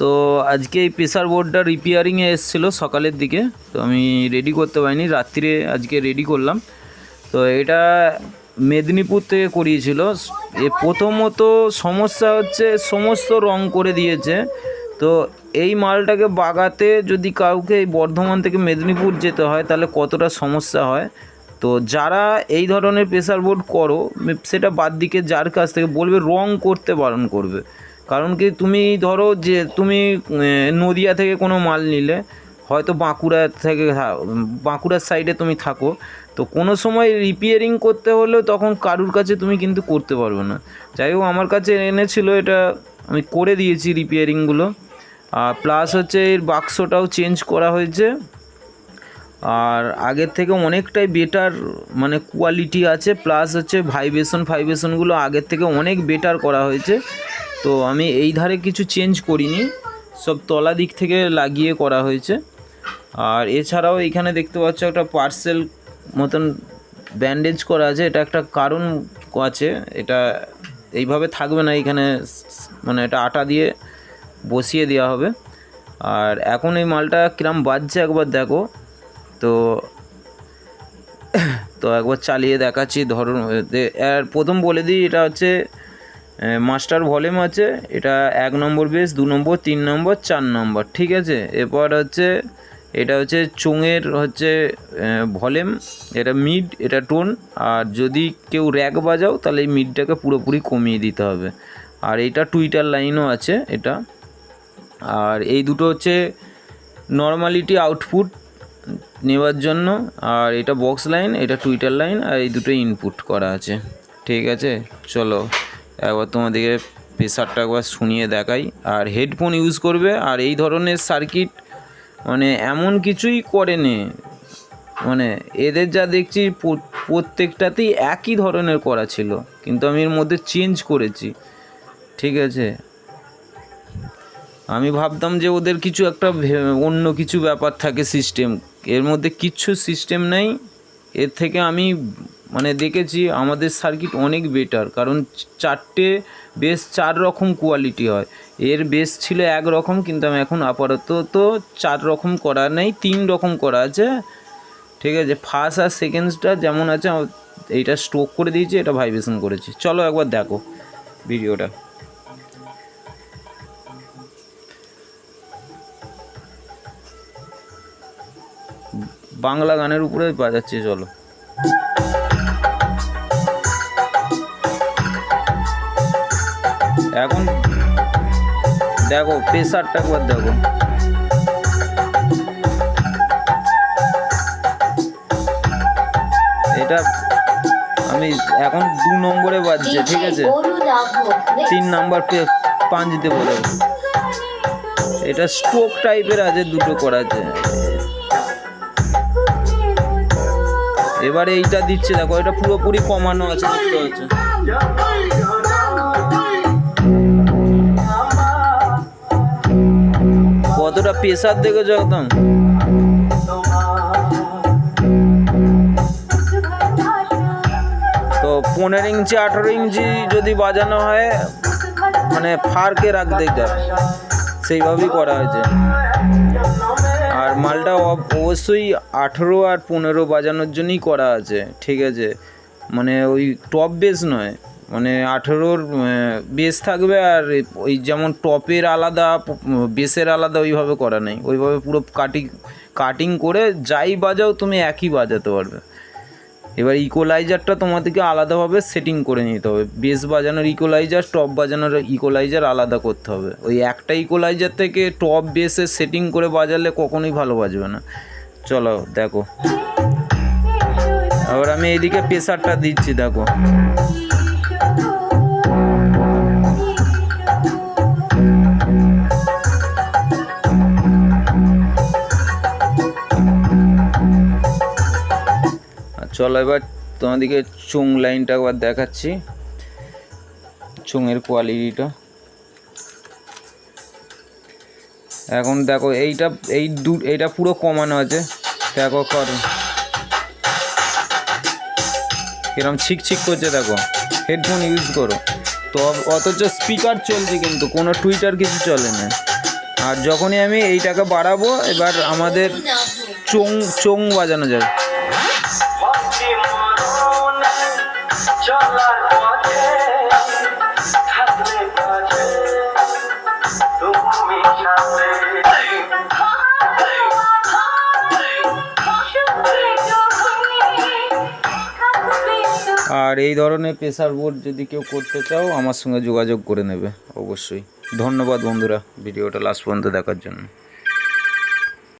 তো আজকে এই প্রেসার বোর্ডটা রিপেয়ারিংয়ে এসেছিল সকালের দিকে। তো আমি রেডি করতে পারিনি, রাত্রিরে আজকে রেডি করলাম। তো এটা মেদিনীপুর থেকে করিয়েছিল। এ প্রথমত সমস্যা হচ্ছে সমস্ত রং করে দিয়েছে। তো এই মালটাকে বাগাতে যদি কাউকে বর্ধমান থেকে মেদিনীপুর যেতে হয়, তাহলে কতটা সমস্যা হয়? তো যারা এই ধরনের প্রেসার বোর্ড করো, সেটা বাদ দিকে যার কাছ থেকে বলবে, রং করতে বারণ করবে। কারণ কি তুমি ধরো যে তুমি নদিয়া থেকে কোনো মাল নিলে, হয়তো বাঁকুড়া থেকে বাঁকুড়ার সাইডে তুমি থাকো, তো কোনো সময় রিপেয়ারিং করতে হলেও তখন কারুর কাছে তুমি কিন্তু করতে পারবে না। যাই হোক, আমার কাছে এনেছিল এটা, আমি করে দিয়েছি রিপেয়ারিংগুলো আর প্লাস হচ্ছে এর বাক্সটাও চেঞ্জ করা হয়েছে। আর আগের থেকে অনেকটাই বেটার মানে কোয়ালিটি আছে প্লাস হচ্ছে ভাইব্রেশন ফাইব্রেশনগুলো আগের থেকে অনেক বেটার করা হয়েছে। তো আমি এই ধারে কিছু চেঞ্জ করিনি। সব তলা দিক থেকে লাগিয়ে করা হয়েছে। আর এছাড়াও এখানে দেখতে পাচ্ছ একটা পার্সেল মতন ব্যান্ডেজ করা আছে। এটা একটা কারণ আছে। এটা এইভাবে থাকবে না। এখানে মানে এটা আটা দিয়ে বসিয়ে দেওয়া হবে। আর এখন এই মালটা কিরম বাজছে একবার দেখো। তো তো একবার চালিয়ে দেখাচ্ছি। ধরুন আর প্রথম বলে দিই, এটা হচ্ছে মাস্টার ভলিউম আছে, এটা এক নম্বর বেস, দু নম্বর, তিন নম্বর, চার নম্বর, ঠিক আছে? এরপর হচ্ছে, এটা হচ্ছে চোঙের হচ্ছে ভলিউম, এটা মিড এটা টোন আর যদি কেউ র্যাক বাজাও, তাহলে এই মিডটাকে পুরোপুরি কমিয়ে দিতে হবে। আর এটা টুইটার লাইনও আছে, এটা। আর এই দুটো হচ্ছে নর্মালিটি আউটপুট নেওয়ার জন্য, আর এটা বক্স লাইন এটা টুইটার লাইন আর এই দুটো ইনপুট করা আছে। ঠিক আছে? চলো। একবার তোমাদেরকে প্রেশারটা একবার শুনিয়ে দেখাই। আর হেডফোন ইউজ করবে, আর এই ধরনের সার্কিট মানে এমন কিছুই করেনি। মানে এদের যা দেখছি প্রত্যেকটাতেই একই ধরনের করা ছিল। কিন্তু আমি এর মধ্যে চেঞ্জ করেছি। ঠিক আছে? আমি ভাবতাম যে ওদের কিছু একটা অন্য কিছু ব্যাপার থাকে সিস্টেম এর মধ্যে কিচ্ছু সিস্টেম নেই। এর থেকে আমি মানে দেখেছি আমাদের সার্কিট অনেক বেটার কারণ চারটে বেস চার রকম কোয়ালিটি হয়। এর বেস ছিল এক রকম, কিন্তু আমি এখন আপাতত তো চার রকম করা নেই, তিন রকম করা আছে। ঠিক আছে ফার্স্ট আর সেকেন্ডসটা যেমন আছে এইটা স্ট্রোক করে দিয়েছি, এটা ভাইব্রেশন করেছি। চলো একবার দেখো ভিডিওটা। বাংলা গানের উপরে বাজাচ্ছে, চলো। এখন দেখো প্রেসারটা একবার দেখো। এটা আমি এখন দু নম্বরে বাজছে ঠিক আছে? তিন নাম্বার পে- পাঁচ দেবো দেখো এটা স্ট্রোক টাইপের আছে দুটো করা আছে এবারে এইটা দিচ্ছে দেখো এটা পুরোপুরি কমানো আছে দেখতে পাচ্ছ? কতটা প্রেসার দেখেছ একদম? তো পনেরো ইঞ্চি, আঠেরো ইঞ্চি যদি বাজানো হয় মানে ফারকে রাখতে যা সেইভাবেই করা হয়েছে। আর মালটা অব- অবশ্যই আঠেরো আর পনেরো বাজানোর জন্যই করা আছে, ঠিক আছে? মানে ওই টপ বেস নয়। মানে আঠেরোর বেস থাকবে আর ওই যেমন টপের আলাদা, বেসের আলাদা ওইভাবে করা নেই। ওইভাবে পুরো কাটিং কাটিং করে যাই বাজাও তুমি একই বাজাতে পারবে। এবার ইকোলাইজারটা তোমাদেরকে আলাদাভাবে সেটিং করে নিতে হবে। বেস বাজানোর ইকোলাইজার টপ বাজানোর ইকোলাইজার আলাদা করতে হবে। ওই একটা ইকোলাইজার থেকে টপ বেসে সেটিং করে বাজালে কখনোই ভালো বাজবে না। চলো, দেখো। আবার আমি এইদিকে প্রেশারটা দিচ্ছি, দেখো। চলো এবার তোমাদেরকে চুং লাইনটা একবার দেখাচ্ছি। চুঙের কোয়ালিটিটা এখন দেখো, এইটা, এই দু, এইটা পুরো কমানো আছে। দেখো, কর। এরকম ছিক ছিক করছে, দেখো। হেডফোন ইউজ করো। তো অথচ স্পিকার চলছে কিন্তু, কোনো টুইটার কিছু চলে না। আর যখনই আমি এই টাকা বাড়াবো, এবার আমাদের চোং চোং বাজানো যাবে। আর এই ধরনের প্রেসার বোর্ড যদি কেউ করতে চাও, আমার সঙ্গে যোগাযোগ করে নেবে, অবশ্যই। ধন্যবাদ বন্ধুরা, ভিডিওটা লাস্ট পর্যন্ত দেখার জন্য।